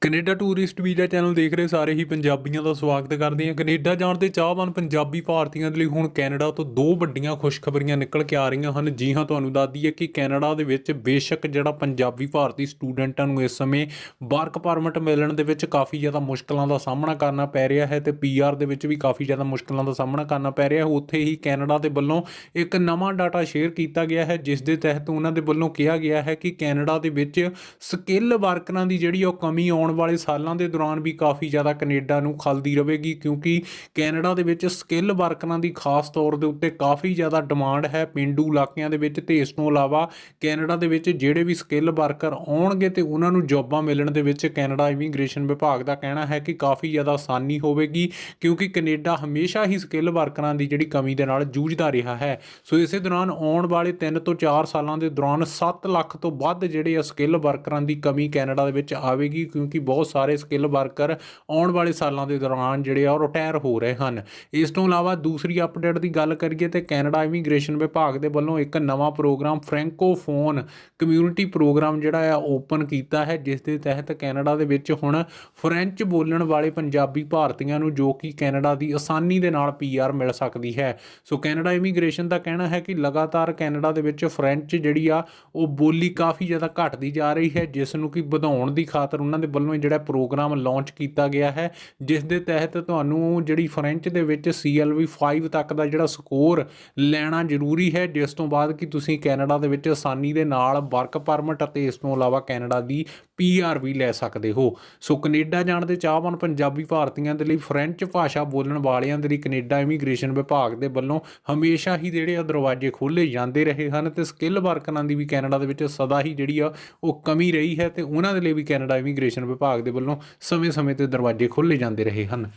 Canada tourist visa channel ਦੇਖ ਰਹੇ ਸਾਰੇ ਹੀ ਪੰਜਾਬੀਆਂ ਦਾ ਸਵਾਗਤ ਕਰਦੇ ਹਾਂ। ਕੈਨੇਡਾ ਜਾਣ ਦੇ ਚਾਹਵਾਨ ਪੰਜਾਬੀ ਭਾਰਤੀਆਂ ਦੇ ਲਈ ਹੁਣ ਕੈਨੇਡਾ ਤੋਂ ਦੋ ਵੱਡੀਆਂ ਖੁਸ਼ਖਬਰੀਆਂ ਨਿਕਲ ਕੇ ਆ ਰਹੀਆਂ ਹਨ। ਜੀ ਹਾਂ, ਤੁਹਾਨੂੰ ਦੱਸ ਦਈਏ ਕਿ ਕੈਨੇਡਾ ਦੇ ਵਿੱਚ ਬੇਸ਼ੱਕ ਜਿਹੜਾ ਪੰਜਾਬੀ ਭਾਰਤੀ ਸਟੂਡੈਂਟਾਂ ਨੂੰ ਇਸ ਸਮੇਂ ਵਰਕ ਪਰਮਿਟ ਮਿਲਣ ਦੇ ਵਿੱਚ ਕਾਫੀ ਜ਼ਿਆਦਾ ਮੁਸ਼ਕਲਾਂ ਦਾ ਸਾਹਮਣਾ ਕਰਨਾ ਪੈ ਰਿਹਾ ਹੈ ਤੇ ਪੀਆਰ ਦੇ ਵਿੱਚ ਵੀ ਕਾਫੀ ਜ਼ਿਆਦਾ ਮੁਸ਼ਕਲਾਂ ਦਾ ਸਾਹਮਣਾ ਕਰਨਾ ਪੈ ਰਿਹਾ ਹੈ। ਉੱਥੇ ਹੀ ਕੈਨੇਡਾ ਦੇ ਵੱਲੋਂ ਇੱਕ ਨਵਾਂ ਡਾਟਾ ਸ਼ੇਅਰ ਕੀਤਾ ਗਿਆ ਹੈ, ਜਿਸ ਦੇ ਤਹਿਤ ਉਹਨਾਂ ਦੇ ਵੱਲੋਂ ਕਿਹਾ ਗਿਆ ਹੈ ਕਿ ਕੈਨੇਡਾ ਦੇ ਵਿੱਚ ਸਕਿੱਲ ਵਰਕਰਾਂ ਦੀ ਜਿਹੜੀ ਉਹ ਕਮੀ ਆਉਣ ਆਉਣ ਵਾਲੇ ਸਾਲਾਂ ਦੇ ਦੌਰਾਨ ਵੀ ਕਾਫੀ ਜ਼ਿਆਦਾ ਕੈਨੇਡਾ ਨੂੰ ਖਲਦੀ ਰਹੇਗੀ, ਕਿਉਂਕਿ ਕੈਨੇਡਾ ਦੇ ਵਿੱਚ ਸਕਿੱਲ ਵਰਕਰਾਂ ਦੀ ਖਾਸ ਤੌਰ ਦੇ ਉੱਤੇ ਕਾਫੀ ਜ਼ਿਆਦਾ ਡਿਮਾਂਡ ਹੈ ਪਿੰਡੂ ਇਲਾਕਿਆਂ ਦੇ ਵਿੱਚ ਤੇ ਇਸ ਤੋਂ ਇਲਾਵਾ ਕੈਨੇਡਾ ਦੇ ਵਿੱਚ ਜਿਹੜੇ ਵੀ ਸਕਿੱਲ ਵਰਕਰ ਆਉਣਗੇ ਤੇ ਉਹਨਾਂ ਨੂੰ ਜੌਬਾਂ ਮਿਲਣ ਦੇ ਵਿੱਚ ਕੈਨੇਡਾ ਇਮੀਗ੍ਰੇਸ਼ਨ ਵਿਭਾਗ ਦਾ ਕਹਿਣਾ ਹੈ ਕਿ ਕਾਫੀ ਜ਼ਿਆਦਾ ਆਸਾਨੀ ਹੋਵੇਗੀ, ਕਿਉਂਕਿ ਕੈਨੇਡਾ ਹਮੇਸ਼ਾ ਹੀ ਸਕਿੱਲ ਵਰਕਰਾਂ ਦੀ ਜਿਹੜੀ ਕਮੀ ਦੇ ਨਾਲ ਜੂਝਦਾ ਰਿਹਾ ਹੈ। ਸੋ ਇਸੇ ਦੌਰਾਨ ਆਉਣ ਵਾਲੇ 3 ਤੋਂ 4 ਸਾਲਾਂ ਦੇ ਦੌਰਾਨ 7 ਲੱਖ ਤੋਂ ਵੱਧ ਜਿਹੜੇ ਆ ਸਕਿੱਲ ਵਰਕਰਾਂ ਦੀ ਕਮੀ ਕੈਨੇਡਾ ਦੇ ਵਿੱਚ ਆਵੇਗੀ, ਕਿਉਂਕਿ ਬਹੁਤ ਸਾਰੇ ਸਕਿੱਲ ਵਰਕਰ ਆਉਣ ਵਾਲੇ ਸਾਲਾਂ ਦੇ ਦੌਰਾਨ ਜਿਹੜੇ ਆ ਉਹ ਰਿਟਾਇਰ ਹੋ ਰਹੇ ਹਨ। ਇਸ ਤੋਂ ਇਲਾਵਾ ਦੂਸਰੀ ਅਪਡੇਟ ਦੀ ਗੱਲ ਕਰੀਏ ਤੇ ਕੈਨੇਡਾ ਇਮੀਗ੍ਰੇਸ਼ਨ ਵਿਭਾਗ ਦੇ ਵੱਲੋਂ ਇੱਕ ਨਵਾਂ ਪ੍ਰੋਗਰਾਮ ਫ੍ਰੈਂਕੋਫੋਨ ਕਮਿਊਨਿਟੀ ਪ੍ਰੋਗਰਾਮ ਜਿਹੜਾ ਆ ਓਪਨ ਕੀਤਾ ਹੈ, ਜਿਸ ਦੇ ਤਹਿਤ ਕੈਨੇਡਾ ਦੇ ਵਿੱਚ ਹੁਣ ਫ੍ਰੈਂਚ ਬੋਲਣ ਵਾਲੇ ਪੰਜਾਬੀ ਭਾਰਤੀਆਂ ਨੂੰ ਜੋ ਕਿ ਕੈਨੇਡਾ ਦੀ ਆਸਾਨੀ ਦੇ ਨਾਲ ਪੀਆਰ ਮਿਲ ਸਕਦੀ ਹੈ। ਸੋ ਕੈਨੇਡਾ ਇਮੀਗ੍ਰੇਸ਼ਨ ਦਾ ਕਹਿਣਾ ਹੈ ਕਿ ਲਗਾਤਾਰ ਕੈਨੇਡਾ ਦੇ ਵਿੱਚ ਫ੍ਰੈਂਚ ਜਿਹੜੀ ਆ, ਉਹ ਬੋਲੀ ਕਾਫੀ ਜ਼ਿਆਦਾ ਘਟਦੀ ਜਾ ਰਹੀ ਹੈ, ਜਿਸ ਨੂੰ ਕਿ ਵਧਾਉਣ ਦੀ ਖਾਤਰ ਉਹਨਾਂ ਦੇ ਵੱਲੋਂ ਇਹ ਜਿਹੜਾ ਪ੍ਰੋਗਰਾਮ ਲਾਂਚ ਕੀਤਾ ਗਿਆ ਹੈ, ਜਿਸ ਦੇ ਤਹਿਤ ਤੁਹਾਨੂੰ ਜਿਹੜੀ ਫ੍ਰੈਂਚ ਦੇ ਵਿੱਚ CLV 5 ਤੱਕ ਦਾ ਜਿਹੜਾ ਸਕੋਰ ਲੈਣਾ ਜ਼ਰੂਰੀ ਹੈ, ਜਿਸ ਤੋਂ ਬਾਅਦ ਕਿ ਤੁਸੀਂ ਕੈਨੇਡਾ ਦੇ ਵਿੱਚ ਆਸਾਨੀ ਦੇ ਨਾਲ ਵਰਕ ਪਰਮਿਟ ਅਤੇ ਇਸ ਤੋਂ ਇਲਾਵਾ ਕੈਨੇਡਾ ਦੀ PR ਵੀ ਲੈ ਸਕਦੇ ਹੋ। ਸੋ ਕੈਨੇਡਾ ਜਾਣ ਦੇ ਚਾਹਵਾਨ ਪੰਜਾਬੀ ਭਾਰਤੀਆਂ ਦੇ ਲਈ ਫ੍ਰੈਂਚ ਭਾਸ਼ਾ ਬੋਲਣ ਵਾਲਿਆਂ ਦੇ ਲਈ ਕੈਨੇਡਾ ਇਮੀਗ੍ਰੇਸ਼ਨ ਵਿਭਾਗ ਦੇ ਵੱਲੋਂ ਹਮੇਸ਼ਾ ਹੀ ਜਿਹੜੇ ਆ ਦਰਵਾਜ਼ੇ ਖੋਲ੍ਹੇ ਜਾਂਦੇ ਰਹੇ ਹਨ ਤੇ ਸਕਿੱਲ ਵਰਕਰਾਂ ਦੀ ਵੀ ਕੈਨੇਡਾ ਦੇ ਵਿੱਚ ਸਦਾ ਹੀ ਜਿਹੜੀ ਆ ਉਹ ਕਮੀ ਰਹੀ ਹੈ ਤੇ ਉਹਨਾਂ ਦੇ ਲਈ ਵੀ ਕੈਨੇਡਾ ਇਮੀਗ੍ਰੇਸ਼ਨ ਵਿਭਾਗ ਦੇ ਵੱਲੋਂ ਸਮੇਂ-ਸਮੇਂ ਤੇ ਦਰਵਾਜ਼ੇ ਖੋਲ੍ਹੇ ਜਾਂਦੇ ਰਹੇ ਹਨ।